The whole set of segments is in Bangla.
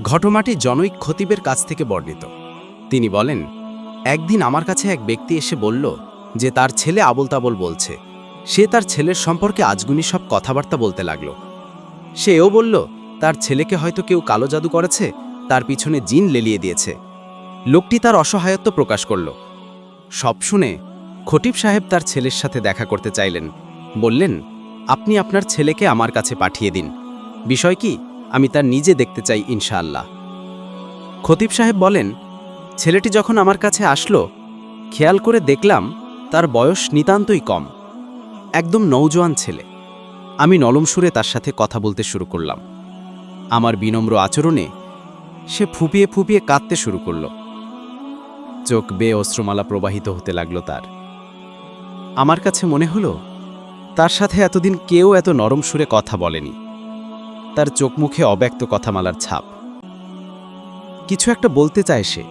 ঘটমাটি জনৈক খতিবের কাছ থেকে বর্ণিত। তিনি বলেন, একদিন আমার কাছে এক ব্যক্তি এসে বলল যে তার ছেলে আবল তাবল বলছে। সে তার ছেলের সম্পর্কে আজগুনি সব কথাবার্তা বলতে লাগল। সে এও বলল, তার ছেলেকে হয়তো কেউ কালো জাদু করেছে, তার পিছনে জিন লেলিয়ে দিয়েছে। লোকটি তার অসহায়ত্ব প্রকাশ করল। সব শুনে খটিব সাহেব তার ছেলের সাথে দেখা করতে চাইলেন। বললেন, আপনি আপনার ছেলেকে আমার কাছে পাঠিয়ে দিন। বিষয় কি? আমি তার নিজে দেখতে চাই, ইনশাআল্লাহ। খতিব সাহেব বলেন, ছেলেটি যখন আমার কাছে আসলো, খেয়াল করে দেখলাম তার বয়স নিতান্তই কম। একদম নৌজোয়ান ছেলে। আমি নলম সুরে তার সাথে কথা বলতে শুরু করলাম। আমার বিনম্র আচরণে সে ফুপিয়ে ফুপিয়ে কাঁদতে শুরু করল। চোখ বেয়ে অস্ত্রমালা প্রবাহিত হতে লাগল তার। আমার কাছে মনে হলো, তার সাথে এতদিন কেউ এত নরম সুরে কথা বলেনি। তার চোখ মুখে অব্যক্ত কথামালার ছাপ। কিছু একটা বলতে চায় সে।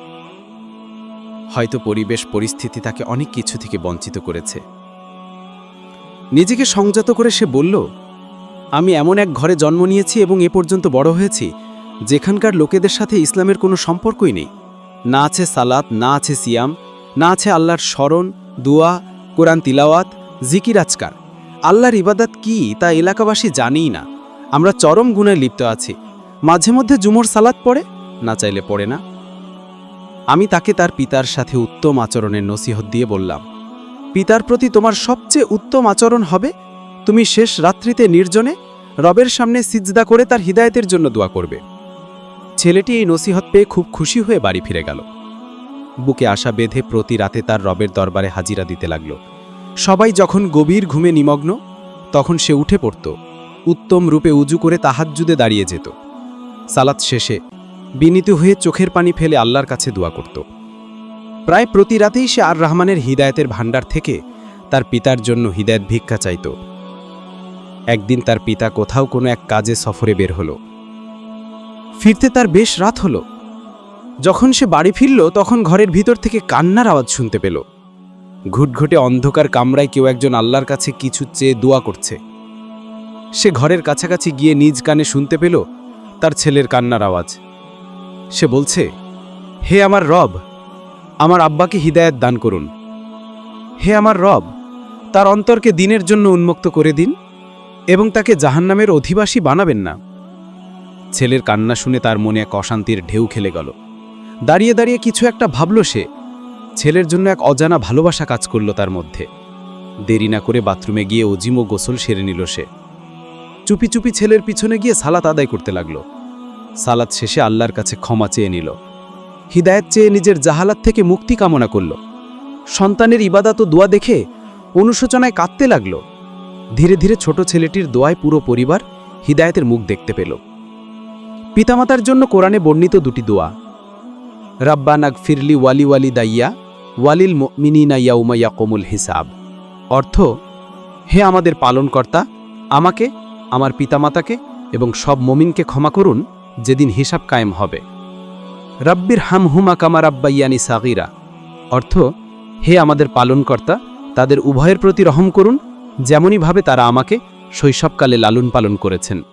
হয়তো পরিবেশ, পরিস্থিতি তাকে অনেক কিছু থেকে বঞ্চিত করেছে। নিজেকে সংযত করে সে বলল, আমি এমন এক ঘরে জন্ম নিয়েছি এবং এ পর্যন্ত বড় হয়েছি, যেখানকার লোকেদের সাথে ইসলামের কোনো সম্পর্কই নেই। না আছে সালাত, না আছে সিয়াম, না আছে আল্লাহর স্মরণ, দুয়া, কোরআন তিলাওয়াত, জিকির আজকার। আল্লাহর ইবাদত কি তা এলাকাবাসী জানেই না। আমরা চরম গুণে লিপ্ত আছি। মাঝে মধ্যে জুমোর সালাত পড়ে, না চাইলে পড়ে না। আমি তাকে তার পিতার সাথে উত্তম আচরণের নসিহত দিয়ে বললাম, পিতার প্রতি তোমার সবচেয়ে উত্তম আচরণ হবে। তুমি শেষ রাত্রিতে নির্জনে রবের সামনে সিজদা করে তার হিদায়তের জন্য দোয়া করবে। ছেলেটি এই নসিহত পেয়ে খুব খুশি হয়ে বাড়ি ফিরে গেল। বুকে আশা বেঁধে প্রতি রাতে তার রবের দরবারে হাজিরা দিতে লাগল। সবাই যখন গভীর ঘুমে নিমগ্ন, তখন সে উঠে পড়ত। উত্তম রূপে উজু করে তাহাজ্জুদে দাঁড়িয়ে যেত। সালাত শেষে বিনীত হয়ে চোখের পানি ফেলে আল্লাহর কাছে দোয়া করত। প্রায় প্রতি রাতেই সে আর রহমানের হিদায়তের ভাণ্ডার থেকে তার পিতার জন্য হিদায়ত ভিক্ষা চাইত। একদিন তার পিতা কোথাও কোনো এক কাজে সফরে বের হলো। ফিরতে তার বেশ রাত হল। যখন সে বাড়ি ফিরল, তখন ঘরের ভিতর থেকে কান্নার আওয়াজ শুনতে পেল। ঘুটঘুটে অন্ধকার কামরায় কেউ একজন আল্লাহর কাছে কিছু চেয়ে দোয়া করছে। সে ঘরের কাছাকাছি গিয়ে নিজ কানে শুনতে পেল তার ছেলের কান্নার আওয়াজ। সে বলছে, হে আমার রব, আমার আব্বাকে হিদায়ত দান করুন। হে আমার রব, তার অন্তরকে দিনের জন্য উন্মুক্ত করে দিন এবং তাকে জাহান্নামের অধিবাসী বানাবেন না। ছেলের কান্না শুনে তার মনে এক অশান্তির ঢেউ খেলে গেল। দাঁড়িয়ে দাঁড়িয়ে কিছু একটা ভাবল সে। ছেলের জন্য এক অজানা ভালোবাসা কাজ করল তার মধ্যে। দেরি না করে বাথরুমে গিয়ে অজিম ও গোসল সেরে নিল সে। চুপি চুপি ছেলের পিছনে গিয়ে সালাত আদায় করতে লাগল। সালাত শেষে আল্লাহর কাছে ক্ষমা চেয়ে নিল। হিদায়ত চেয়ে নিজের জাহালাত থেকে মুক্তি কামনা করল। সন্তানের ইবাদাত ও দোয়া দেখে অনুশোচনায় কাঁদতে লাগল। ধীরে ধীরে ছোট ছেলেটির দোয়ায় পুরো পরিবার হিদায়তের মুখ দেখতে পেল। পিতামাতার জন্য কোরআনে বর্ণিত দুটি দোয়া। রাব্বা নাগ ফিরলি ওয়ালি ওয়ালি দাইয়া ওয়ালিল মিনিনা ইয়াউমাইয়া কমুল হিসাব। অর্থ, হে আমাদের পালনকর্তা, আমাকে আমার পিতামাতাকে এবং সব মমিনকে ক্ষমা করুন, যেদিন হিসাব কায়েম হবে। রাব্বির হাম হুমা কামা রাব্বাইয়ানি সাগিরা। অর্থ, হে আমাদের পালনকর্তা, তাদের উভয়ের প্রতি রহম করুন, যেমনইভাবে তারা আমাকে শৈশবকালে লালন পালন করেছেন।